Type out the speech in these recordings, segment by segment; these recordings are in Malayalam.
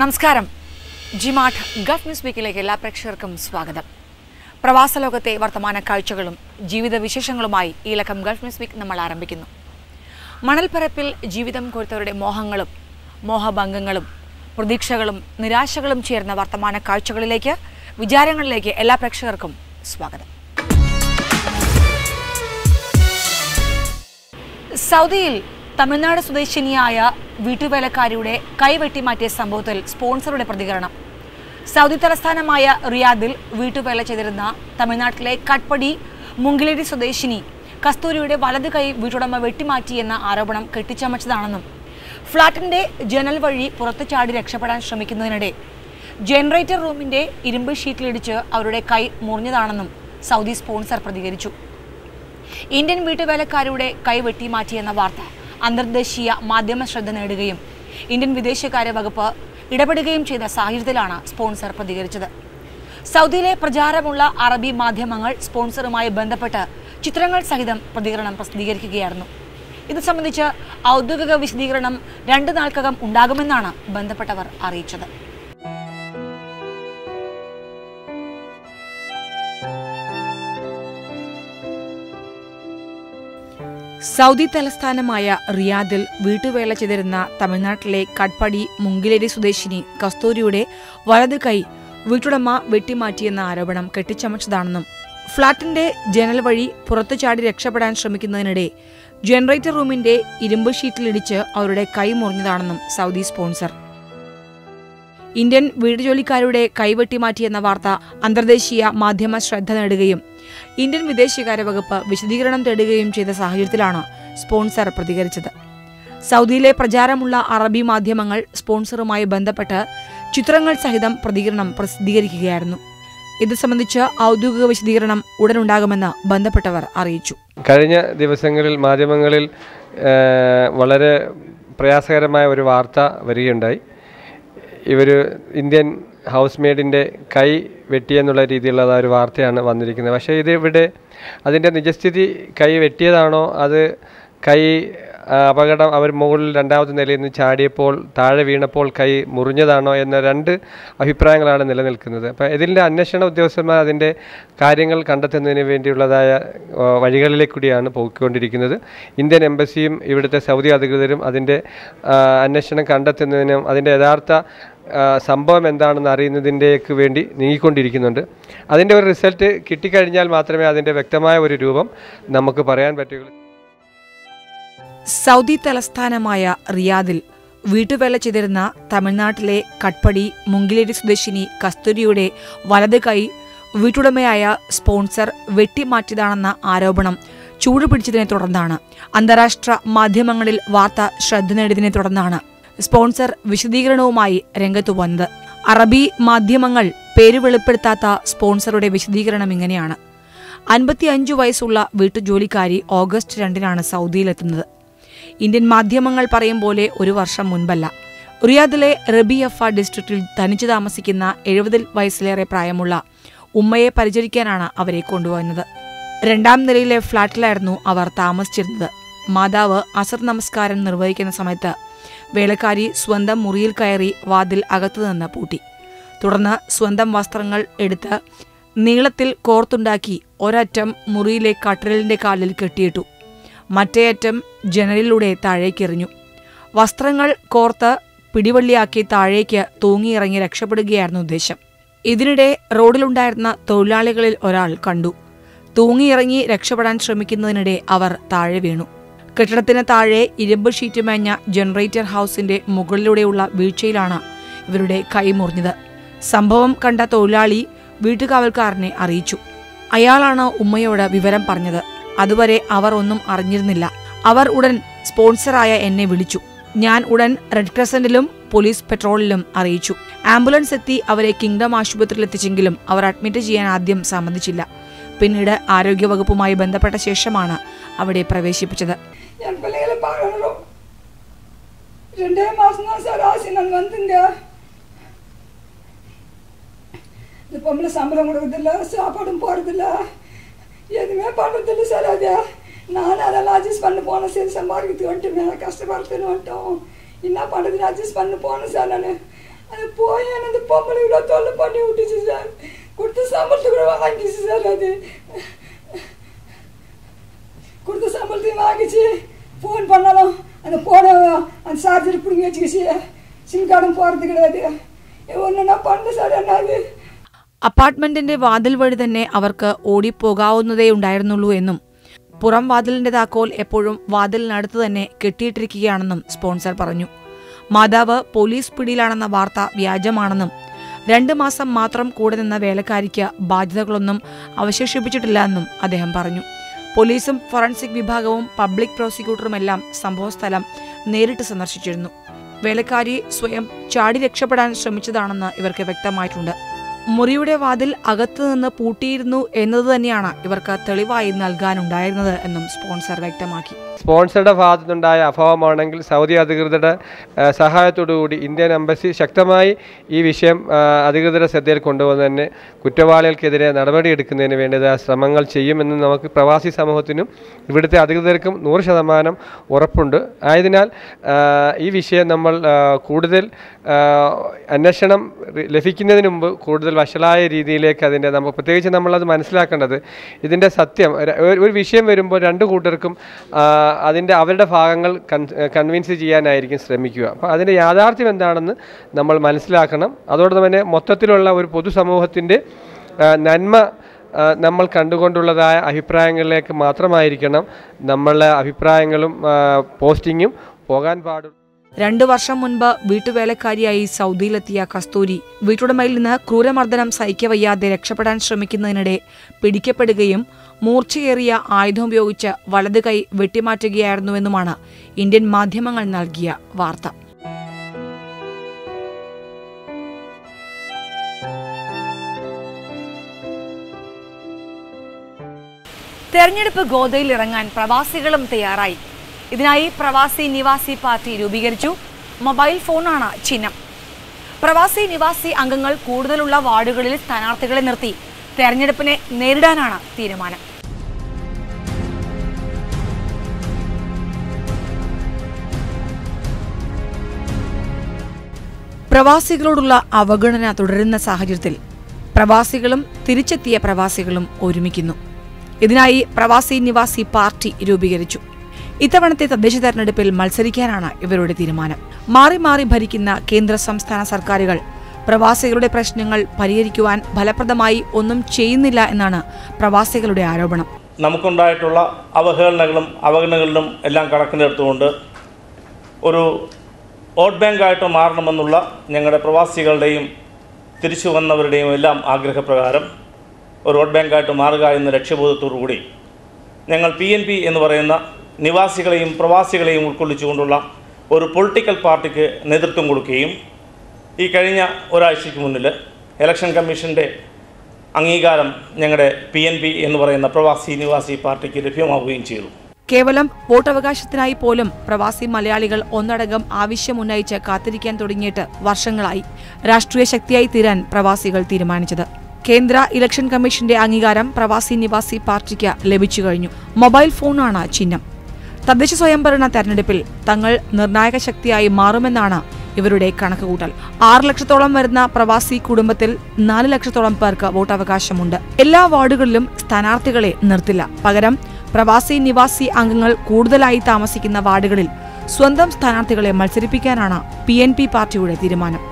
നമസ്കാരം. ജിമാഠ് ഗഫ് ന്യൂസ് വീക്കിലേക്ക് എല്ലാ പ്രേക്ഷകർക്കും സ്വാഗതം. പ്രവാസ ലോകത്തെ വർത്തമാന കാഴ്ചകളും ജീവിത വിശേഷങ്ങളുമായി ഈ ലക്കം ഗൾഫ് ന്യൂസ് വീക്ക് നമ്മൾ ആരംഭിക്കുന്നു. മണൽപ്പരപ്പിൽ ജീവിതം കൊടുത്തവരുടെ മോഹങ്ങളും മോഹഭംഗങ്ങളും പ്രതീക്ഷകളും നിരാശകളും ചേർന്ന വർത്തമാന കാഴ്ചകളിലേക്ക് വിചാരങ്ങളിലേക്ക് എല്ലാ പ്രേക്ഷകർക്കും സ്വാഗതം. സൗദിയിൽ തമിഴ്നാട് സ്വദേശിനിയായ വീട്ടുവേലക്കാരിയുടെ കൈവെട്ടിമാറ്റിയ സംഭവത്തിൽ സ്പോൺസറുടെ പ്രതികരണം. സൗദി തലസ്ഥാനമായ റിയാദിൽ വീട്ടുവേല ചെയ്തിരുന്ന തമിഴ്നാട്ടിലെ കട്പടി മുങ്കിലേരി സ്വദേശിനി കസ്തൂരിയുടെ വലത് കൈ വീട്ടുടമ വെട്ടിമാറ്റിയെന്ന ആരോപണം കെട്ടിച്ചമച്ചതാണെന്നും ഫ്ളാറ്റിന്റെ ജനൽ വഴി പുറത്തു ചാടി രക്ഷപ്പെടാൻ ശ്രമിക്കുന്നതിനിടെ ജനറേറ്റർ റൂമിന്റെ ഇരുമ്പ് ഷീറ്റിലിടിച്ച് അവരുടെ കൈ മുറിഞ്ഞതാണെന്നും സൗദി സ്പോൺസർ പ്രതികരിച്ചു. ഇന്ത്യൻ വീട്ടുവേലക്കാരുടെ കൈ വെട്ടിമാറ്റിയെന്ന വാർത്ത അന്തർദേശീയ മാധ്യമ ശ്രദ്ധ നേടുകയും ഇന്ത്യൻ വിദേശകാര്യ വകുപ്പ് ഇടപെടുകയും ചെയ്ത സാഹചര്യത്തിലാണ് സ്പോൺസർ പ്രതികരിച്ചത്. സൗദിയിലെ പ്രചാരമുള്ള അറബി മാധ്യമങ്ങൾ സ്പോൺസറുമായി ബന്ധപ്പെട്ട് ചിത്രങ്ങൾ സഹിതം പ്രതികരണം പ്രസിദ്ധീകരിക്കുകയായിരുന്നു. ഇത് സംബന്ധിച്ച് ഔദ്യോഗിക വിശദീകരണം രണ്ട് നാൾക്കകം ഉണ്ടാകുമെന്നാണ് ബന്ധപ്പെട്ടവർ അറിയിച്ചത്. സൗദി തലസ്ഥാനമായ റിയാദിൽ വീട്ടുവേല ചെയ്തിരുന്ന തമിഴ്നാട്ടിലെ കട്പടി മുങ്കിലേരി സ്വദേശിനി കസ്തൂരിയുടെ വലത് കൈ വീട്ടുടമ വെട്ടിമാറ്റിയെന്ന ആരോപണം കെട്ടിച്ചമച്ചതാണെന്നും ഫ്ളാറ്റിന്റെ ജനൽ വഴി പുറത്തു ചാടി രക്ഷപ്പെടാൻ ശ്രമിക്കുന്നതിനിടെ ജനറേറ്റർ റൂമിന്റെ ഇരുമ്പ് ഷീറ്റിലിടിച്ച് അവരുടെ കൈ മുറിഞ്ഞതാണെന്നും സൗദി സ്പോൺസർ ഇന്ത്യൻ വീടുജോലിക്കാരുടെ കൈവെട്ടി മാറ്റിയെന്ന വാർത്ത അന്തർദേശീയ മാധ്യമ ശ്രദ്ധ നേടുകയും ഇന്ത്യൻ വിദേശകാര്യ വകുപ്പ് വിശദീകരണം തേടുകയും ചെയ്ത സാഹചര്യത്തിലാണ് സ്പോൺസർ പ്രതികരിച്ചത്. സൗദിയിലെ പ്രചാരമുള്ള അറബി മാധ്യമങ്ങൾ സ്പോൺസറുമായി ബന്ധപ്പെട്ട് ചിത്രങ്ങൾ സഹിതം പ്രതികരണം പ്രസിദ്ധീകരിക്കുകയായിരുന്നു. ഇത് സംബന്ധിച്ച് ഔദ്യോഗിക വിശദീകരണം ഉടനുണ്ടാകുമെന്ന് ബന്ധപ്പെട്ടവർ അറിയിച്ചു. കഴിഞ്ഞ ദിവസങ്ങളിൽ മാധ്യമങ്ങളിൽ വളരെ പ്രയാസകരമായ ഒരു വാർത്ത വരികയുണ്ടായി. ഇവർ ഇന്ത്യൻ ഹൗസ് മെയ്ഡിന്റെ കൈ വെട്ടിയെന്നുള്ള രീതിയിലുള്ള ഒരു വാർത്തയാണ് വന്നിരിക്കുന്നത്. പക്ഷേ ഇത് ഇവിടെ അതിന്റെ നിജസ്ഥിതി കൈ വെട്ടിയതാണോ? അത് കൈ അപകടം അവർ മുകളിൽ രണ്ടാമത്തെ നിലയിൽ നിന്ന് ചാടിയപ്പോൾ താഴെ വീണപ്പോൾ കൈ മുറിഞ്ഞതാണോ എന്ന രണ്ട് അഭിപ്രായങ്ങളാണ് നിലനിൽക്കുന്നത്. അപ്പോൾ ഇതിന്റെ അന്വേഷണ ഉദ്യോഗസ്ഥന്മാർ അതിന്റെ കാര്യങ്ങൾ കണ്ടെത്തുന്നതിന് വേണ്ടിയുള്ളതായ വഴികളിലേ വഴികളിലേക്ക് കൂടിയാണ് പോയിക്കൊണ്ടിരിക്കുന്നത്. ഇന്ത്യൻ എംബസിയും ഇവിടുത്തെ സൗദി അധികൃതരും അതിന്റെ അന്വേഷണം കണ്ടെത്തുന്നതിനും അതിന്റെ യഥാർത്ഥ സംഭവം എന്താണെന്ന് അറിയുന്നതിന്റെക്ക് വേണ്ടി നീങ്ങിക്കൊണ്ടിരിക്കുന്നുണ്ട്. അതിന്റെ ഒരു റിസൾട്ട് കിട്ടിക്കഴിഞ്ഞാൽ മാത്രമേ അതിന്റെ വ്യക്തമായ ഒരു രൂപം നമുക്ക് പറയാൻ പറ്റുകയുള്ളൂ. സൗദി തലസ്ഥാനമായ റിയാദിൽ വീട്ടുവേല ചെയ്തിരുന്ന തമിഴ്നാട്ടിലെ കട്പടി മുങ്കിലേരി സ്വദേശിനി കസ്തൂരിയുടെ വലത് കൈ വീട്ടുടമയായ സ്പോൺസർ വെട്ടിമാറ്റിയതാണെന്ന ആരോപണം ചൂടുപിടിച്ചതിനെ തുടർന്നാണ്. അന്താരാഷ്ട്ര മാധ്യമങ്ങളിൽ വാർത്ത ശ്രദ്ധ നേടിയതിനെ തുടർന്നാണ്. സ്പോൺസർ വിശദീകരണവുമായി രംഗത്തു വന്നത്. അറബി മാധ്യമങ്ങൾ പേര് വെളിപ്പെടുത്താത്ത സ്പോൺസറുടെ വിശദീകരണം ഇങ്ങനെയാണ്. അൻപത്തിയഞ്ചു വയസ്സുള്ള വീട്ടുജോലിക്കാരി ഓഗസ്റ്റ് രണ്ടിനാണ് സൗദിയിലെത്തുന്നത്. ഇന്ത്യൻ മാധ്യമങ്ങൾ പറയും പോലെ ഒരു വർഷം മുൻപല്ല. റിയാദിലെ റബിയഫ ഡിസ്ട്രിക്റ്റിൽ തനിച്ചു താമസിക്കുന്ന എഴുപതിൽ വയസ്സിലേറെ പ്രായമുള്ള ഉമ്മയെ പരിചരിക്കാനാണ് അവരെ കൊണ്ടുവന്നത് രണ്ടാം നിലയിലെ ഫ്ളാറ്റിലായിരുന്നു അവർ താമസിച്ചിരുന്നത്. മാതാവ് അസർ നമസ്കാരം നിർവഹിക്കുന്ന സമയത്ത് വേലക്കാരി സ്വന്തം മുറിയിൽ കയറി വാതിൽ അകത്തുനിന്ന് പൂട്ടി. തുടർന്ന് സ്വന്തം വസ്ത്രങ്ങൾ എടുത്ത് നീളത്തിൽ കോർത്തുണ്ടാക്കി ഒരറ്റം മുറിയിലെ കട്ടിലിന്റെ കാലിൽ കെട്ടിയിട്ടു. മറ്റേ അറ്റം ജനലിലൂടെ താഴേക്കെറിഞ്ഞു. വസ്ത്രങ്ങൾ കോർത്ത് പിടിവള്ളിയാക്കി താഴേക്ക് തൂങ്ങിയിറങ്ങി രക്ഷപ്പെടുകയായിരുന്നു ഉദ്ദേശം ഇതിനിടെ റോഡിലുണ്ടായിരുന്ന തൊഴിലാളികളിൽ ഒരാൾ കണ്ടു. തൂങ്ങിയിറങ്ങി രക്ഷപ്പെടാൻ ശ്രമിക്കുന്നതിനിടെ അവർ താഴെ വീണു. കെട്ടിടത്തിന് താഴെ ഇരുമ്പ് ഷീറ്റ് മേഞ്ഞ ജനറേറ്റർ ഹൗസിന്റെ മുകളിലൂടെയുള്ള വീഴ്ചയിലാണ് ഇവരുടെ കൈ മുറിഞ്ഞത്. സംഭവം കണ്ട തൊഴിലാളി വീട്ടുകാവൽക്കാരനെ അറിയിച്ചു. അയാളാണ് ഉമ്മയോട് വിവരം പറഞ്ഞത്. അതുവരെ അവർ ഒന്നും അറിഞ്ഞിരുന്നില്ല. അവർ ഉടൻ സ്പോൺസറായ എന്നെ വിളിച്ചു. ഞാൻ ഉടൻ റെഡ് ക്രസന്റിലും പോലീസ് പെട്രോളിലും അറിയിച്ചു. ആംബുലൻസ് എത്തി അവരെ കിങ്ഡം ആശുപത്രിയിൽ എത്തിച്ചെങ്കിലും അവർ അഡ്മിറ്റ് ചെയ്യാൻ ആദ്യം സമ്മതിച്ചില്ല. പിന്നീട് ആരോഗ്യവകുപ്പുമായി ബന്ധപ്പെട്ട ശേഷമാണ് അവിടെ പ്രവേശിപ്പിച്ചത്. என் பிள்ளைகளை பார்க்கணும் ரெண்டே மாதம் தான் சார் ஆசை நான் வந்துங்க இந்த பொம்பளை சம்பளம் கொடுக்குறதில்ல சாப்பாடும் போடுறதில்ல எதுவுமே பண்ணுறதில்ல சார் அது நானும் அதெல்லாம் அட்ஜஸ்ட் பண்ண போனேன் சரி சம்பாதிக்கிறதுக்கு வந்துட்டு மேலே கஷ்டப்படுறதுன்னு வந்துட்டோம் என்ன பண்ணுறதுன்னு அட்ஜஸ்ட் பண்ண போனேன் சார் நான் அது போய் அந்த பொம்பளை இவ்வளோ தொல்லை பண்ணி விட்டுச்சு சார் கொடுத்த சம்பளத்துக்கு கூட வாங்கிச்சு சார் அது கொடுத்த சம்பளத்தையும் வாங்கிச்சு ஃபோன் பண்ணாலும் அந்த ஃபோனை அந்த சார்ஜர் பிடிங்கி வச்சுக்கிச்சு சிம் கார்டும் போகிறது கிடையாது ஒன்றுனா பண்ண சார் என்ன அது അപ്പാർട്ട്മെന്റിന്റെ വാതിൽ വഴി തന്നെ അവർക്ക് ഓടിപ്പോകാവുന്നതേ ഉണ്ടായിരുന്നുള്ളൂ എന്നും പുറം വാതിലിന്റെ താക്കോൽ എപ്പോഴും വാതിലിനടുത്ത് തന്നെ കെട്ടിയിട്ടിരിക്കുകയാണെന്നും സ്പോൺസർ പറഞ്ഞു മാതാവ് പോലീസ് പിടിയിലാണെന്ന വാർത്ത വ്യാജമാണെന്നും രണ്ട് മാസം മാത്രം കൂടെ നിന്ന വേലക്കാരിക്ക് ബാധ്യതകളൊന്നും അവശേഷിപ്പിച്ചിട്ടില്ല എന്നും അദ്ദേഹം പറഞ്ഞു പോലീസും ഫോറൻസിക് വിഭാഗവും പബ്ലിക് പ്രോസിക്യൂട്ടറുമെല്ലാം സംഭവസ്ഥലം നേരിട്ട് സന്ദർശിച്ചിരുന്നു. വേലക്കാരി സ്വയം ചാടി രക്ഷപ്പെടാൻ ശ്രമിച്ചതാണെന്ന് ഇവർക്ക് വ്യക്തമായിട്ടുണ്ട്. മുറിയുടെ വാതിൽ അകത്തുനിന്ന് പൂട്ടിയിരുന്നു എന്നത് തന്നെയാണ് ഇവർക്ക് തെളിവായി നൽകാനുണ്ടായിരുന്നത് എന്നും സ്പോൺസർ വ്യക്തമാക്കി. സ്പോൺസറുടെ ഭാഗത്തുനിന്നുണ്ടായ അഭാവമാണെങ്കിൽ സൗദി അധികൃതരുടെ സഹായത്തോടുകൂടി ഇന്ത്യൻ എംബസി ശക്തമായി ഈ വിഷയം അധികൃതരുടെ ശ്രദ്ധയിൽ തന്നെ കുറ്റവാളികൾക്കെതിരെ നടപടിയെടുക്കുന്നതിന് വേണ്ടത് ശ്രമങ്ങൾ ചെയ്യുമെന്ന് നമുക്ക് പ്രവാസി സമൂഹത്തിനും ഇവിടുത്തെ അധികൃതർക്കും നൂറ് ശതമാനം ഉറപ്പുണ്ട്. ആയതിനാൽ ഈ വിഷയം നമ്മൾ കൂടുതൽ അന്വേഷണം ലഭിക്കുന്നതിന് മുമ്പ് കൂടുതൽ വഷളായ രീതിയിലേക്ക് അതിന്റെ നമ്മൾ പ്രത്യേകിച്ച് നമ്മളത് മനസ്സിലാക്കേണ്ടത് ഇതിന്റെ സത്യം. ഒരു- വിഷയം വരുമ്പോൾ രണ്ട് കൂട്ടർക്കും അതിന്റെ അവരുടെ ഭാഗങ്ങൾ കൺ കൺവിൻസ് ചെയ്യാനായിരിക്കും ശ്രമിക്കുക. അപ്പോൾ അതിന്റെ യാഥാർത്ഥ്യം എന്താണെന്ന് നമ്മൾ മനസ്സിലാക്കണം. അതോടൊപ്പം തന്നെ മൊത്തത്തിലുള്ള ഒരു പൊതുസമൂഹത്തിന്റെ നന്മ നമ്മൾ കണ്ടുകൊണ്ടുള്ളതായ അഭിപ്രായങ്ങളിലേക്ക് മാത്രമായിരിക്കണം നമ്മളുടെ അഭിപ്രായങ്ങളും പോസ്റ്റിങ്ങും പോകാൻ പാടുള്ളൂ. രണ്ടു വർഷം മുൻപ് വീട്ടുവേലക്കാരിയായി സൗദിയിലെത്തിയ കസ്തൂരി വീട്ടുടമയിൽ നിന്ന് ക്രൂരമർദ്ദനം സഹിക്കവയ്യാതെ രക്ഷപ്പെടാൻ ശ്രമിക്കുന്നതിനിടെ പിടിക്കപ്പെടുകയും മൂർച്ചയേറിയ ആയുധം ഉപയോഗിച്ച് വലത് കൈ വെട്ടിമാറ്റുകയായിരുന്നുവെന്നുമാണ് ഇന്ത്യൻ മാധ്യമങ്ങൾ നൽകിയ വാർത്ത. തെരഞ്ഞെടുപ്പ് ഗോതയിൽ ഇറങ്ങാൻ പ്രവാസികളും തയ്യാറായി. ഇതിനായി പ്രവാസി നിവാസി പാർട്ടി രൂപീകരിച്ചു. മൊബൈൽ ഫോണാണ് ചിഹ്നം. പ്രവാസി നിവാസി അംഗങ്ങൾ കൂടുതലുള്ള വാർഡുകളിൽ സ്ഥാനാർത്ഥികളെ നിർത്തി. തെരഞ്ഞെടുപ്പിനെ നേരിടാനാണ് തീരുമാനം. പ്രവാസികളോടുള്ള അവഗണന തുടരുന്ന സാഹചര്യത്തിൽ പ്രവാസികളും തിരിച്ചെത്തിയ പ്രവാസികളും ഒരുമിക്കുന്നു. ഇതിനായി പ്രവാസി നിവാസി പാർട്ടി രൂപീകരിച്ചു. ഇത്തവണത്തെ തദ്ദേശ തെരഞ്ഞെടുപ്പിൽ മത്സരിക്കാനാണ് ഇവരുടെ തീരുമാനം. മാറി മാറി ഭരിക്കുന്ന കേന്ദ്ര സംസ്ഥാന സർക്കാരുകൾ പ്രവാസികളുടെ പ്രശ്നങ്ങൾ പരിഹരിക്കുവാൻ ഫലപ്രദമായി ഒന്നും ചെയ്യുന്നില്ല എന്നാണ് പ്രവാസികളുടെ ആരോപണം. നമുക്കുണ്ടായിട്ടുള്ള അവഹേളനകളും അവഗണനകളിലും എല്ലാം കണക്കിലെടുത്തുകൊണ്ട് ഒരു വോട്ട് ബാങ്കായിട്ട് മാറണമെന്നുള്ള ഞങ്ങളുടെ പ്രവാസികളുടെയും തിരിച്ചു വന്നവരുടെയും എല്ലാം ആഗ്രഹപ്രകാരം ഒരു വോട്ട് ബാങ്കായിട്ട് മാറുക എന്ന ലക്ഷ്യബോധത്തോടു കൂടി ഞങ്ങൾ പി എൻ പി എന്ന് പറയുന്ന നിവാസികളെയും പ്രവാസികളെയും ഉൾക്കൊള്ളിച്ചുകൊണ്ടുള്ള ഒരു പൊളിറ്റിക്കൽ പാർട്ടിക്ക് നേതൃത്വം കൊടുക്കുകയും ഈ കഴിഞ്ഞ ഒരാഴ്ചയ്ക്ക് മുന്നിൽ ഇലക്ഷൻ കമ്മീഷന്റെ അംഗീകാരം ഞങ്ങളുടെ പി എൻ പി എന്ന് പറയുന്ന പ്രവാസി നിവാസി പാർട്ടിക്ക് ലഭ്യമാവുകയും ചെയ്തു. കേവലം വോട്ടവകാശത്തിനായി പോലും പ്രവാസി മലയാളികൾ ഒന്നടങ്കം ആവശ്യമുന്നയിച്ച് കാത്തിരിക്കാൻ തുടങ്ങിയിട്ട് വർഷങ്ങളായി രാഷ്ട്രീയ ശക്തിയായി തീരാൻ പ്രവാസികൾ തീരുമാനിച്ചത്. കേന്ദ്ര ഇലക്ഷൻ കമ്മീഷന്റെ അംഗീകാരം പ്രവാസി നിവാസി പാർട്ടിക്ക് ലഭിച്ചു കഴിഞ്ഞു. മൊബൈൽ ഫോണാണ് ചിഹ്നം. തദ്ദേശ സ്വയംഭരണ തെരഞ്ഞെടുപ്പിൽ തങ്ങൾ നിർണായക ശക്തിയായി മാറുമെന്നാണ് ഇവരുടെ കണക്കുകൂട്ടൽ. ആറ് ലക്ഷത്തോളം വരുന്ന പ്രവാസി കുടുംബത്തിൽ നാല് ലക്ഷത്തോളം പേർക്ക് വോട്ടവകാശമുണ്ട്. എല്ലാ വാർഡുകളിലും സ്ഥാനാർത്ഥികളെ നിർത്തില്ല. പകരം പ്രവാസി നിവാസി അംഗങ്ങൾ കൂടുതലായി താമസിക്കുന്ന വാർഡുകളിൽ സ്വന്തം സ്ഥാനാർത്ഥികളെ മത്സരിപ്പിക്കാനാണ് പി എൻ പി പാർട്ടിയുടെ തീരുമാനം.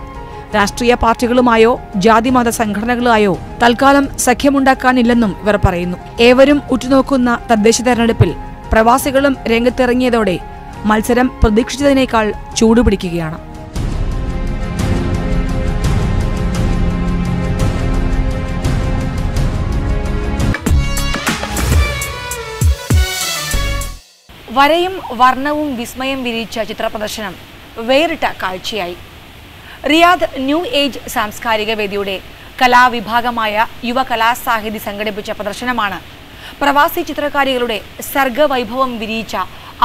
രാഷ്ട്രീയ പാർട്ടികളുമായോ ജാതിമത സംഘടനകളുമായോ തൽക്കാലം സഖ്യമുണ്ടാക്കാനില്ലെന്നും ഇവർ പറയുന്നു. ഏവരും ഉറ്റുനോക്കുന്ന തദ്ദേശ തെരഞ്ഞെടുപ്പിൽ പ്രവാസികളും രംഗത്തിറങ്ങിയതോടെ മത്സരം പ്രതീക്ഷിച്ചതിനേക്കാൾ ചൂടുപിടിക്കുകയാണ്. വരയും വർണവും വിസ്മയം വിരിയിച്ച ചിത്രപ്രദർശനം വേറിട്ട കാഴ്ചയായി. റിയാദ് ന്യൂ ഏജ് സാംസ്കാരിക വേദിയുടെ കലാവിഭാഗമായ യുവ കലാസാഹിതി സംഘടിപ്പിച്ച പ്രദർശനമാണ് പ്രവാസി ചിത്രകാരികളുടെ സർഗവൈഭവം വിരിയിച്ച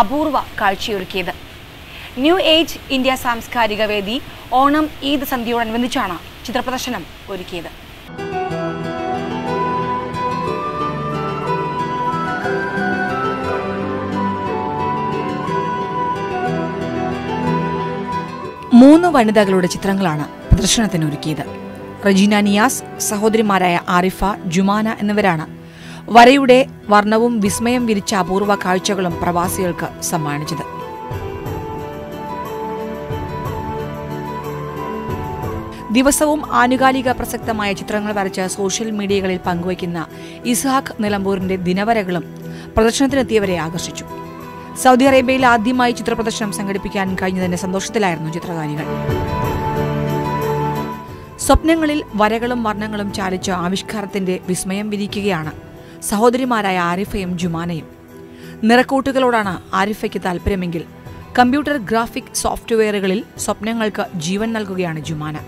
അപൂർവ കാഴ്ചയൊരുക്കിയത്. ന്യൂ ഏജ് ഇന്ത്യ സാംസ്കാരിക വേദി ഓണം ഈദ് സന്ധ്യയോടനുബന്ധിച്ചാണ് ചിത്രപ്രദർശനം ഒരുക്കിയത്. മൂന്ന് വനിതകളുടെ ചിത്രങ്ങളാണ് പ്രദർശനത്തിനൊരുക്കിയത്. റജീന നിയാസ് സഹോദരിമാരായ ആരിഫ ജുമാന എന്നിവരാണ് വരയുടെ വർണവും വിസ്മയം വിരിച്ച അപൂർവ കാഴ്ചകളും പ്രവാസികൾക്ക് സമ്മാനിച്ചത്. ദിവസവും ആനുകാലിക പ്രസക്തമായ ചിത്രങ്ങൾ വരച്ച് സോഷ്യൽ മീഡിയകളിൽ പങ്കുവയ്ക്കുന്ന ഇസ്ഹാഖ് നിലമ്പൂരിന്റെ ദിനവരകളും പ്രദർശനത്തിനെത്തിയവരെ ആകർഷിച്ചു. സൗദി അറേബ്യയിൽ ആദ്യമായി ചിത്രപ്രദർശനം സംഘടിപ്പിക്കാൻ കഴിഞ്ഞതിന്റെ സന്തോഷത്തിലായിരുന്നു ചിത്രകാരികൾ. സ്വപ്നങ്ങളിൽ വരകളും വർണങ്ങളും ചാലിച്ച ആവിഷ്കാരത്തിന്റെ വിസ്മയം വിരിക്കുകയാണ് സഹോദരിമാരായ ആരിഫയും ജുമാനയും. നിറക്കൂട്ടുകളോടാണ് ആരിഫയ്ക്ക് താല്പര്യമെങ്കിൽ കമ്പ്യൂട്ടർ ഗ്രാഫിക് സോഫ്റ്റ്വെയറുകളിൽ സ്വപ്നങ്ങൾക്ക് ജീവൻ നൽകുകയാണ് ജുമാന.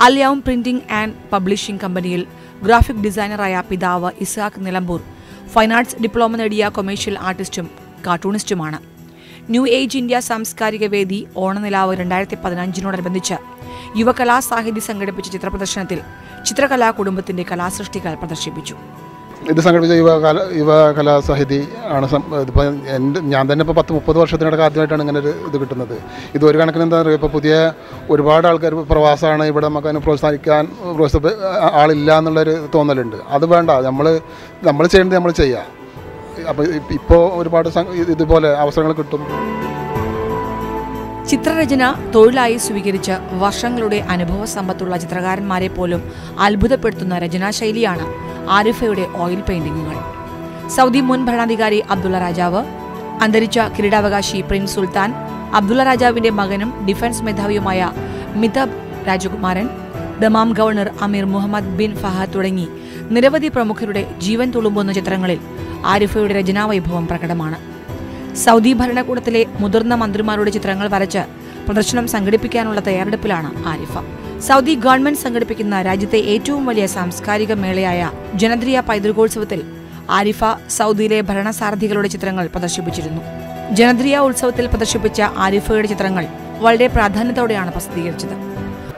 അലിയാവും പ്രിന്റിംഗ് ആൻഡ് പബ്ലിഷിംഗ് കമ്പനിയിൽ ഗ്രാഫിക് ഡിസൈനറായ പിതാവ് Ishaq Nilambur fine arts diploma നേടിയ കൊമേഴ്ഷ്യൽ ആർട്ടിസ്റ്റും കാർട്ടൂണിസ്റ്റുമാണ്. ന്യൂ ഏജ് ഇന്ത്യ സാംസ്കാരിക വേദി ഓണനിലാവ് രണ്ടായിരത്തി പതിനഞ്ചിനോടനുബന്ധിച്ച് യുവകലാ സാഹിതി സംഘടിപ്പിച്ച ചിത്രപ്രദർശനത്തിൽ ചിത്രകലാ കുടുംബത്തിന്റെ കലാസൃഷ്ടികൾ പ്രദർശിപ്പിച്ചു. ഇത് സംഘടിപ്പിച്ച യുവ കല യുവകല കലാസാഹിതി ആണ് ഇതിപ്പോൾ എന്റെ ഞാൻ തന്നെ ഇപ്പോൾ പത്ത് മുപ്പത് വർഷത്തിനിടയ്ക്ക് ആദ്യമായിട്ടാണ് ഇങ്ങനെ ഒരു ഇത് കിട്ടുന്നത്. ഇത് ഒരു കണക്കിന് എന്താ പറയുക ഇപ്പോൾ പുതിയ ഒരുപാട് ആൾക്കാർ പ്രവാസമാണ് ഇവിടെ നമുക്ക് അതിനെ പ്രോത്സാഹിക്കാൻ പ്രോത്സാഹ ആളില്ല എന്നുള്ളൊരു തോന്നലുണ്ട്. അത് വേണ്ട നമ്മൾ നമ്മൾ ചെയ്യേണ്ടത് നമ്മൾ ചെയ്യുക അപ്പോൾ ഇപ്പോൾ ഒരുപാട് ഇതുപോലെ അവസരങ്ങൾ കിട്ടും. ചിത്രരചന തൊഴിലായി സ്വീകരിച്ച് വർഷങ്ങളുടെ അനുഭവ സമ്പത്തുള്ള ചിത്രകാരന്മാരെ പോലും അത്ഭുതപ്പെടുത്തുന്ന രചനാശൈലിയാണ് ആരിഫയുടെ ഓയിൽ പെയിന്റിങ്ങുകൾ. സൗദി മുൻ ഭരണാധികാരി അബ്ദുള്ള രാജാവ് അന്തരിച്ച കിരീടാവകാശി പ്രിൻസ് സുൽത്താൻ അബ്ദുള്ള രാജാവിന്റെ മകനും ഡിഫൻസ് മേധാവിയുമായ മിതബ് രാജകുമാരൻ Dammam governor Amir Muhammad bin Fahad തുടങ്ങി നിരവധി പ്രമുഖരുടെ ജീവൻ തുളുമ്പുന്ന ചിത്രങ്ങളിൽ ആരിഫയുടെ രചനാവൈഭവം പ്രകടമാണ്. സൗദി ഭരണകൂടത്തിലെ മുതിർന്ന മന്ത്രിമാരുടെ ചിത്രങ്ങൾ വരച്ച് പ്രദർശനം സംഘടിപ്പിക്കാനുള്ള തയ്യാറെടുപ്പിലാണ് ആരിഫ. സൗദി ഗവൺമെന്റ് സംഘടിപ്പിക്കുന്ന രാജ്യത്തെ ഏറ്റവും വലിയ സാംസ്കാരിക മേളയായ ജനദ്രിയ പൈതൃകോത്സവത്തിൽ ആരിഫ സൗദിയിലെ ഭരണസാരഥികളുടെ ചിത്രങ്ങൾ പ്രദർശിപ്പിച്ചിരുന്നു. ജനദ്രിയ ഉത്സവത്തിൽ പ്രദർശിപ്പിച്ച ആരിഫയുടെ ചിത്രങ്ങൾ വളരെ പ്രാധാന്യത്തോടെയാണ് പ്രസിദ്ധീകരിച്ചത്.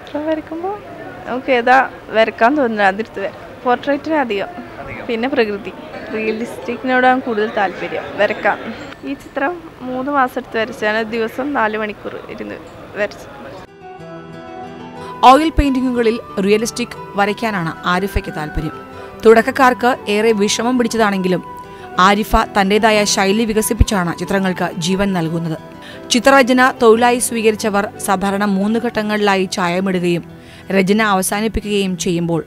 ചിത്രം നമുക്ക് ഏതാ വരക്കാൻ തോന്നുന്നത്? അതിർത്ത് പോർട്രേറ്റിന് അധികം പിന്നെ പ്രകൃതി. റിയലിസ്റ്റിക്കിനോടാണ് കൂടുതൽ താല്പര്യം വരക്കാം ഈ ചിത്രം മൂന്ന് മാസം എടുത്ത് വരച്ചാണ് ദിവസം നാല് മണിക്കൂർ ഇരുന്ന് വരച്ചു. ഓയിൽ പെയിന്റിങ്ങുകളിൽ റിയലിസ്റ്റിക് വരയ്ക്കാനാണ് ആരിഫയ്ക്ക് താല്പര്യം. തുടക്കക്കാർക്ക് ഏറെ വിഷമം പിടിച്ചതാണെങ്കിലും ആരിഫ തന്റേതായ ശൈലി വികസിപ്പിച്ചാണ് ചിത്രങ്ങൾക്ക് ജീവൻ നൽകുന്നത്. ചിത്രരചന തൊഴിലായി സ്വീകരിച്ചവർ സാധാരണ മൂന്ന് ഘട്ടങ്ങളിലായി ചായമിടുകയും രചന അവസാനിപ്പിക്കുകയും ചെയ്യുമ്പോൾ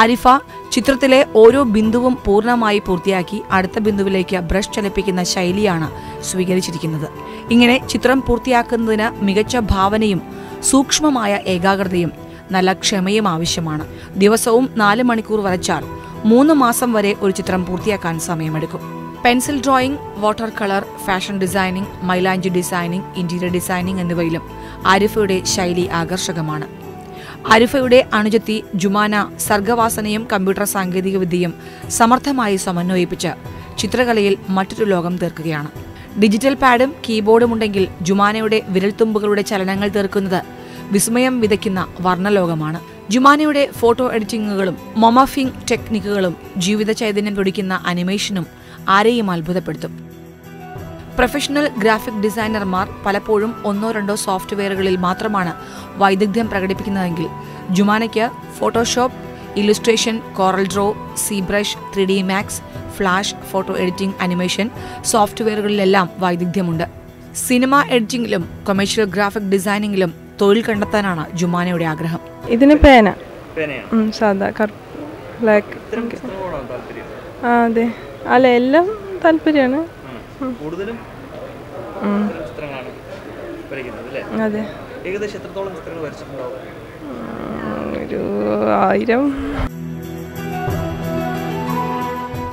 ആരിഫ ചിത്രത്തിലെ ഓരോ ബിന്ദുവും പൂർണമായി പൂർത്തിയാക്കി അടുത്ത ബിന്ദുവിലേക്ക് ബ്രഷ് ചലിപ്പിക്കുന്ന ശൈലിയാണ് സ്വീകരിച്ചിരിക്കുന്നത്. ഇങ്ങനെ ചിത്രം പൂർത്തിയാക്കുന്നതിന് മികച്ച ഭാവനയും സൂക്ഷ്മമായ ഏകാഗ്രതയും നല്ല ക്ഷമയും ആവശ്യമാണ്. ദിവസവും നാല് മണിക്കൂർ വരച്ചാൽ മൂന്ന് മാസം വരെ ഒരു ചിത്രം പൂർത്തിയാക്കാൻ സമയമെടുക്കും. Pencil drawing water colour fashion designing മൈലാഞ്ചി ഡിസൈനിങ് ഇന്റീരിയർ ഡിസൈനിങ് എന്നിവയിലും ആരിഫയുടെ ശൈലി ആകർഷകമാണ്. ആരിഫയുടെ അണുജത്തി ജുമാന സർഗവാസനയും കമ്പ്യൂട്ടർ സാങ്കേതികവിദ്യയും സമർത്ഥമായി സമന്വയിപ്പിച്ച് ചിത്രകലയിൽ മറ്റൊരു ലോകം തീർക്കുകയാണ്. ഡിജിറ്റൽ പാഡും കീബോർഡും ഉണ്ടെങ്കിൽ ജുമാനയുടെ വിരൽത്തുമ്പുകളുടെ ചലനങ്ങൾ തീർക്കുന്നത് വിസ്മയം വിതയ്ക്കുന്ന വർണലോകമാണ്. ജുമാനയുടെ ഫോട്ടോ എഡിറ്റിംഗുകളും മൊമഫിംഗ് ടെക്നിക്കുകളും ജീവിത ചൈതന്യം തുടിക്കുന്ന അനിമേഷനും ആരെയും അത്ഭുതപ്പെടുത്തും. പ്രൊഫഷണൽ ഗ്രാഫിക് ഡിസൈനർമാർ പലപ്പോഴും ഒന്നോ രണ്ടോ സോഫ്റ്റ്വെയറുകളിൽ മാത്രമാണ് വൈദഗ്ധ്യം പ്രകടിപ്പിക്കുന്നതെങ്കിൽ. ജുമാനയ്ക്ക് Photoshop illustration Corel Draw C brush three D max flash photo editing animation സോഫ്റ്റ്വെയറുകളിലെല്ലാം വൈദഗ്ധ്യമുണ്ട്. സിനിമ എഡിറ്റിംഗിലും കൊമേഴ്ഷ്യൽ ഗ്രാഫിക് ഡിസൈനിങ്ങിലും തൊഴിൽ കണ്ടെത്താനാണ് ജുമാനയുടെ ആഗ്രഹം. ഇതിന് പേന. സാധാ കറുപ്പ് ബ്ലാക്ക് ആ അതെ. അല്ല എല്ലാം താല്പര്യമാണ്. കൂടുതലും ചിത്രങ്ങളാണ് വരയ്ക്കുന്നത് അല്ലേ അതെ. ഏകദേശം എത്രത്തോളം ചിത്രങ്ങൾ വരച്ചിട്ടുണ്ടാവും? ഉം, ഒരു ആയിരം.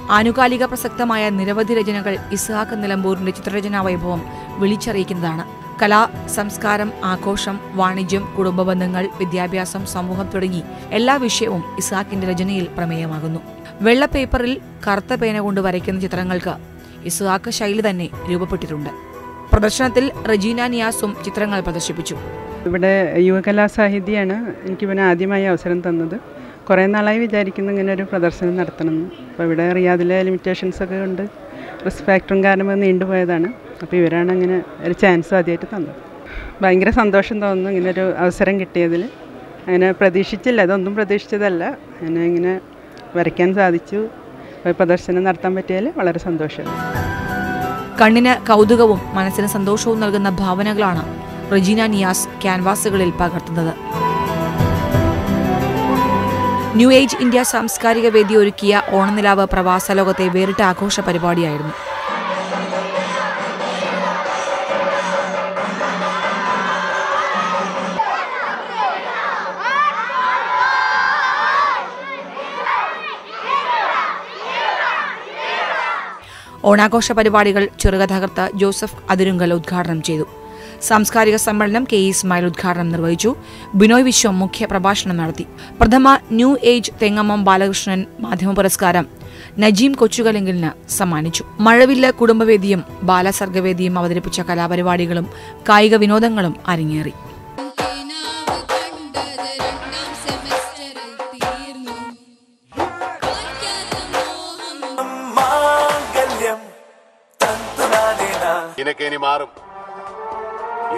ആനുകാലിക പ്രസക്തമായ നിരവധി രചനകൾ ഇസ്ഹാഖ് നിലമ്പൂരിന്റെ ചിത്രരചനാ വൈഭവം വിളിച്ചറിയിക്കുന്നതാണ്. കലാ സംസ്കാരം ആഘോഷം വാണിജ്യം കുടുംബ ബന്ധങ്ങൾ വിദ്യാഭ്യാസം സമൂഹം തുടങ്ങി എല്ലാ വിഷയവും ഇസ്ഹാഖിന്റെ രചനയിൽ പ്രമേയമാകുന്നു. വെള്ള പേപ്പറിൽ കറുത്ത പേന കൊണ്ട് വരയ്ക്കുന്ന ചിത്രങ്ങൾക്ക് ഇസ്ഹാഖ് ശൈലി തന്നെ രൂപപ്പെട്ടിട്ടുണ്ട്. പ്രദർശനത്തിൽ റജീന നിയാസും ചിത്രങ്ങൾ പ്രദർശിപ്പിച്ചു. ഇവിടെ യുവകലാ സാഹിതിയാണ് പിന്നെ ആദ്യമായി അവസരം തന്നത്. കുറേ നാളായി വിചാരിക്കുന്നു ഇങ്ങനെ ഒരു പ്രദർശനം നടത്തണം അപ്പോൾ ഇവിടെ റിയാദിലെ ലിമിറ്റേഷൻസ് ഒക്കെ ഉണ്ട്. റിസ്ക് ഫാക്ടറും കാരണം നീണ്ടുപോയതാണ് അപ്പോൾ ഇവരാണ് അങ്ങനെ ഒരു ചാൻസ് ആദ്യമായിട്ട് തന്നത്. ഭയങ്കര സന്തോഷം തോന്നുന്നു ഇങ്ങനെ ഒരു അവസരം കിട്ടിയതിൽ. അങ്ങനെ പ്രതീക്ഷിച്ചില്ല അതൊന്നും പ്രതീക്ഷിച്ചതല്ല. അങ്ങനെ ഇങ്ങനെ വരയ്ക്കാൻ സാധിച്ചു. പ്രദർശനം നടത്താൻ പറ്റിയാൽ വളരെ സന്തോഷം. കണ്ണിന് കൗതുകവും മനസ്സിന് സന്തോഷവും നൽകുന്ന ഭാവനകളാണ് റെജീന നിയാസ് ക്യാൻവാസുകളിൽ പകർത്തുന്നത്. ന്യൂ ഏജ് ഇന്ത്യ സാംസ്കാരിക വേദി ഒരുക്കിയ ഓണനിലാവ് പ്രവാസ ലോകത്തെ വേറിട്ട ആഘോഷ പരിപാടിയായിരുന്നു. ഓണാഘോഷ പരിപാടികൾ ചെറുകഥാകർത്ത ജോസഫ് അതിരുങ്കൽ ഉദ്ഘാടനം ചെയ്തു. സാംസ്കാരിക സമ്മേളനം കെ ഇസ്മായിൽ ഉദ്ഘാടനം നിർവഹിച്ചു. ബിനോയ് വിശ്വം മുഖ്യ പ്രഭാഷണം നടത്തി. പ്രഥമ ന്യൂ ഏജ് തെങ്ങമ്മം ബാലകൃഷ്ണൻ മാധ്യമ പുരസ്കാരം. നജീം കൊച്ചുകലിംഗലിന് സമ്മാനിച്ചു. മഴവില്ല കുടുംബവേദിയും ബാലസർഗവേദിയും അവതരിപ്പിച്ച കലാപരിപാടികളും കായിക വിനോദങ്ങളും അരങ്ങേറി.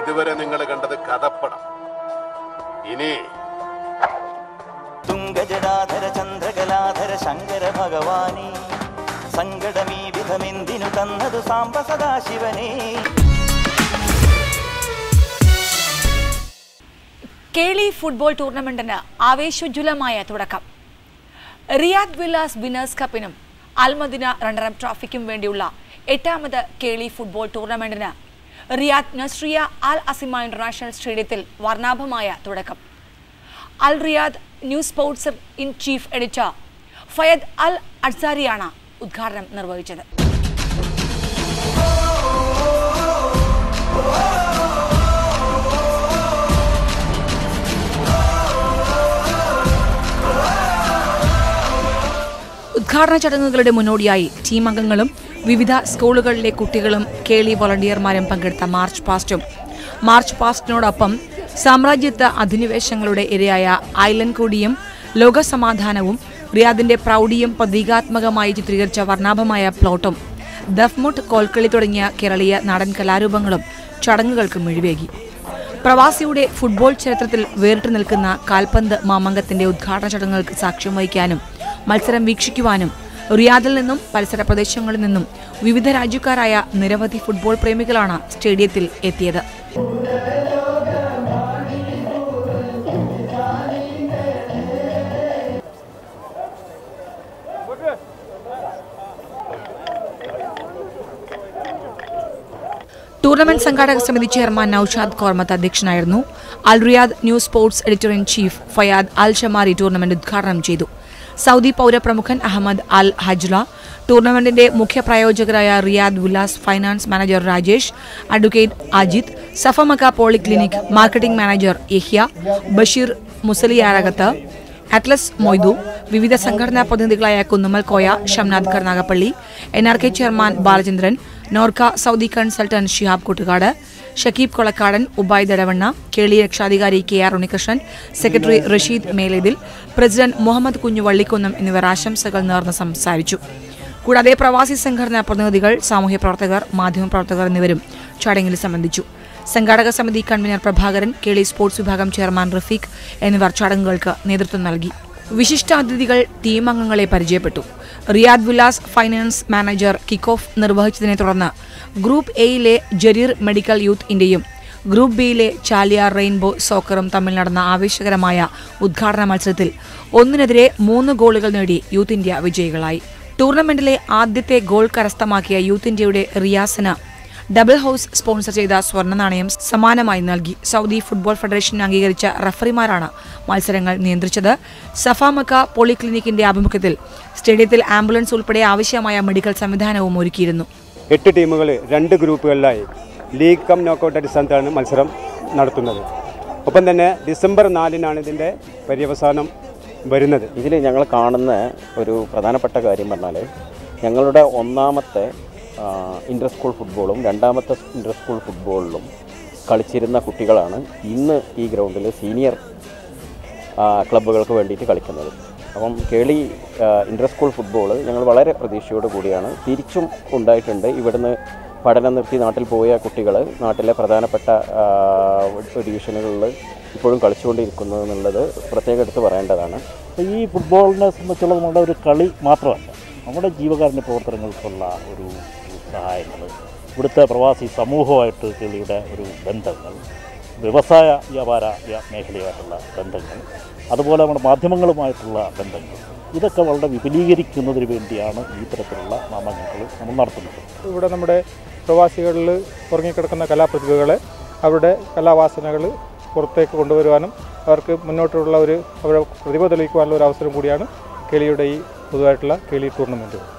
ഇതുവരെ നിങ്ങൾ കണ്ടത് കഥപ്പടം. ഇനി തുംഗജടാധര ചന്ദ്രകലാധര ശങ്കര ഭഗവാനി സങ്കടമീ വിധമെന്തിനു തന്നതു സാമ്പ സദാശിവനെ. കേളി ഫുട്ബോൾ ടൂർണമെന്റിന് ആവേശോജ്വലമായ തുടക്കം. റിയാദ് വില്ലാസ് വിന്നേഴ്സ് കപ്പിനും അൽമദിന റണ്ണറം ട്രോഫിക്കും വേണ്ടിയുള്ള എട്ടാമത് കേളി ഫുട്ബോൾ ടൂർണമെന്റിന് റിയാദ് നസ്രിയ അൽ അസിമ ഇന്റർനാഷണൽ സ്റ്റേഡിയത്തിൽ വർണാഭമായ തുടക്കം. Al Riyadh news sports in chief editor Fayad Al അഡ്സാരിയാണ് ഉദ്ഘാടനം നിർവഹിച്ചത്. ഉദ്ഘാടന ചടങ്ങുകളുടെ മുന്നോടിയായി ടീം അംഗങ്ങളും വിവിധ സ്കൂളുകളിലെ കുട്ടികളും കേളി വോളണ്ടിയർമാരും പങ്കെടുത്ത മാർച്ച് പാസ്റ്റും. മാർച്ച് പാസ്റ്റിനോടൊപ്പം സാമ്രാജ്യത്വ അധിനിവേശങ്ങളുടെ ഇരയായ ഐലൻഡ് കൂടിയും ലോകസമാധാനവും റിയാദിന്റെ പ്രൗഢിയും പ്രതീകാത്മകമായി ചിത്രീകരിച്ച വർണാഭമായ പ്ലോട്ടും ദഫ്മുട്ട് കോൽക്കളി തുടങ്ങിയ കേരളീയ നാടൻ കലാരൂപങ്ങളും ചടങ്ങുകൾക്ക് മിഴിവേകി. പ്രവാസിയുടെ ഫുട്ബോൾ ചരിത്രത്തിൽ വേറിട്ട് നിൽക്കുന്ന കാൽപന്ത് മാമംഗത്തിന്റെ ഉദ്ഘാടന ചടങ്ങുകൾക്ക് സാക്ഷ്യം വഹിക്കാനും മത്സരം വീക്ഷിക്കുവാനും റിയാദിൽ നിന്നും പരിസര പ്രദേശങ്ങളിൽ നിന്നും വിവിധ രാജ്യക്കാരായ നിരവധി ഫുട്ബോൾ പ്രേമികളാണ് സ്റ്റേഡിയത്തിൽ എത്തിയത്. ടൂർണമെന്റ് സംഘാടക സമിതി ചെയർമാൻ നൌഷാദ് കോർമത്ത് അധ്യക്ഷനായിരുന്നു. Al Riyadh news sports editor in chief Fayad Al Shammari tournament ഉദ്ഘാടനം ചെയ്തു. സൗദി പൗരപ്രമുഖൻ അഹമ്മദ് അൽ ഹജ്ല ടൂർണമെന്റിന്റെ മുഖ്യ പ്രായോജകരായ Riyadh Ullas finance manager Rajesh advocate Ajith Safamakka polyclinic marketing manager Yahya Basheer Musaliyarakath Atlas Moidu വിവിധ സംഘടനാ പ്രതിനിധികളായ Kunnummal Koya Shamnath Karunagappally N R K chairman Balachandran Norka Saudi consultant Shihab Koottukad Shakeeb Kolakkadan Ubaid Edavanna Keli രക്ഷാധികാരി K R Unnikrishnan secretary Rasheed Melethil president Muhammad Kunju Vallikkunnam എന്നിവർ ആശംസകൾ നേർന്ന് സംസാരിച്ചു. കൂടാതെ പ്രവാസി സംഘടനാ പ്രതിനിധികൾ സാമൂഹ്യ പ്രവർത്തകർ മാധ്യമപ്രവർത്തകർ എന്നിവരും ചടങ്ങിൽ സംബന്ധിച്ചു. സംഘാടക സമിതി കൺവീനർ പ്രഭാകരൻ കേളി സ്പോർട്സ് വിഭാഗം ചെയർമാൻ റഫീഖ് എന്നിവർ ചടങ്ങുകൾക്ക് നേതൃത്വം നൽകി. വിശിഷ്ടാതിഥികൾ ടീം അംഗങ്ങളെ പരിചയപ്പെട്ടു. Riyadh villas finance manager kick off നിർവഹിച്ചതിനെ തുടർന്ന് ഗ്രൂപ്പ് എയിലെ ജരീർ മെഡിക്കൽ യൂത്ത് ഇന്ത്യയും ഗ്രൂപ്പ് ബിയിലെ ചാലിയാർ റെയിൻബോ സോക്കറും തമ്മിൽ നടന്ന ആവേശകരമായ ഉദ്ഘാടന മത്സരത്തിൽ ഒന്നിനെതിരെ മൂന്ന് ഗോളുകൾ നേടി യൂത്ത് ഇന്ത്യ വിജയികളായി. ടൂർണമെന്റിലെ ആദ്യത്തെ ഗോൾ കരസ്ഥമാക്കിയ യൂത്ത് ഇന്ത്യയുടെ റിയാസിന് ഡബിൾ ഹൗസ് സ്പോൺസർ ചെയ്ത സ്വർണ നാണയം സമാനമായി നൽകി. സൗദി ഫുട്ബോൾ ഫെഡറേഷൻ അംഗീകരിച്ച റഫറിമാരാണ് മത്സരങ്ങൾ നിയന്ത്രിച്ചത്. സഫാമക്ക പോളിക്ലിനിക്കിന്റെ ആഭിമുഖ്യത്തിൽ സ്റ്റേഡിയത്തിൽ ആംബുലൻസ് ഉൾപ്പെടെ ആവശ്യമായ മെഡിക്കൽ സംവിധാനവും ഒരുക്കിയിരുന്നു. എട്ട് ടീമുകൾ രണ്ട് ഗ്രൂപ്പുകളിലായി ലീഗ് കം നോക്കൗട്ട് അടിസ്ഥാനത്തിലാണ് മത്സരം നടത്തുന്നത്. ഒപ്പം തന്നെ ഡിസംബർ നാലിനാണ് ഇതിന്റെ പര്യവസാനം വരുന്നത്. ഇതിൽ ഞങ്ങൾ കാണുന്ന ഒരു പ്രധാനപ്പെട്ട കാര്യം പറഞ്ഞാൽ ഞങ്ങളുടെ ഒന്നാമത്തെ ഇന്റർ സ്കൂൾ ഫുട്ബോളും രണ്ടാമത്തെ ഇന്റർ സ്കൂൾ ഫുട്ബോളിലും കളിച്ചിരുന്ന കുട്ടികളാണ് ഇന്ന് ഈ ഗ്രൗണ്ടിൽ സീനിയർ ക്ലബ്ബുകൾക്ക് വേണ്ടിയിട്ട് കളിക്കുന്നത്. അപ്പം കേളി ഇന്റർ സ്കൂൾ ഫുട്ബോൾ ഞങ്ങൾ വളരെ പ്രതീക്ഷയോട് കൂടിയാണ്. തിരിച്ചും ഉണ്ടായിട്ടുണ്ട്. ഇവിടുന്ന് പഠനം നിർത്തി നാട്ടിൽ പോയ കുട്ടികൾ നാട്ടിലെ പ്രധാനപ്പെട്ട ഡിവിഷനുകളിൽ ഇപ്പോഴും കളിച്ചുകൊണ്ടിരിക്കുന്നു എന്നുള്ളത് പ്രത്യേകം എടുത്ത് പറയേണ്ടതാണ്. ഈ ഫുട്ബോളിനെ സംബന്ധിച്ചുള്ള നമ്മുടെ ഒരു കളി മാത്രമല്ല നമ്മുടെ ജീവകാരുണ്യ പ്രവർത്തനങ്ങൾക്കുള്ള ഒരു സഹായങ്ങൾ. ഇവിടുത്തെ പ്രവാസി സമൂഹമായിട്ട് കിളിയുടെ ഒരു ബന്ധങ്ങൾ വ്യവസായ വ്യാപാര വ്യ- മേഖലയായിട്ടുള്ള ബന്ധങ്ങൾ അതുപോലെ നമ്മുടെ മാധ്യമങ്ങളുമായിട്ടുള്ള ബന്ധങ്ങൾ. ഇതൊക്കെ വളരെ വിപുലീകരിക്കുന്നതിന് വേണ്ടിയാണ് ഈ തരത്തിലുള്ള നാമങ്ങൾ നമ്മൾ നടത്തുന്നത്. ഇവിടെ നമ്മുടെ പ്രവാസികളിൽ ഉറങ്ങിക്കിടക്കുന്ന കലാപ്രതിഭകളെ അവരുടെ കലാവാസനകൾ പുറത്തേക്ക് കൊണ്ടുവരുവാനും അവർക്ക് മുന്നോട്ടുള്ള ഒരു അവരുടെ പ്രതിഭ തെളിയിക്കുവാനുള്ള ഒരു അവസരം കൂടിയാണ് കേളിയുടെ ഈ പൊതുവായിട്ടുള്ള കേളി ടൂർണമെന്റ്.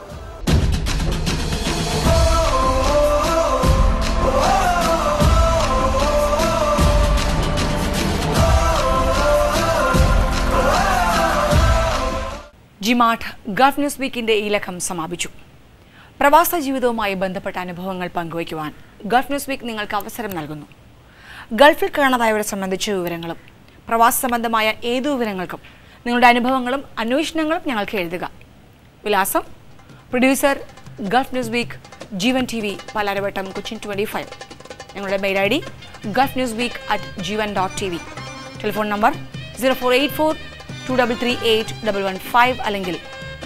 ജിമാട്ട് ഗൾഫ് ന്യൂസ് വീക്കിന്റെ ഈ ലക്കം സമാപിച്ചു. പ്രവാസ ജീവിതവുമായി ബന്ധപ്പെട്ട അനുഭവങ്ങൾ പങ്കുവയ്ക്കുവാൻ ഗൾഫ് ന്യൂസ് വീക്ക് നിങ്ങൾക്ക് അവസരം നൽകുന്നു. ഗൾഫിൽ കാണാതായവരെ സംബന്ധിച്ച വിവരങ്ങളും പ്രവാസ സംബന്ധമായ ഏതു വിവരങ്ങൾക്കും നിങ്ങളുടെ അനുഭവങ്ങളും അന്വേഷണങ്ങളും ഞങ്ങൾക്ക് എഴുതുക. വിലാസം producer gulf news week Jeevan T V Palarivattom Cochin twenty five. ഞങ്ങളുടെ mail I D gulf news week at Jeevan dot T V. Telephone number zero four eight four two double three eight double one five അല്ലെങ്കിൽ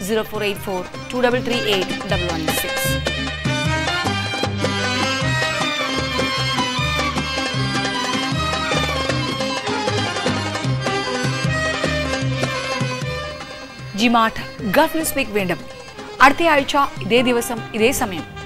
zero four eight four two double three eight double one six ജിമാട്ട് gulf news week വീണ്ടും. അടുത്ത ആഴ്ച ഇതേ ദിവസം ഇതേ സമയം. നമസ്കാരം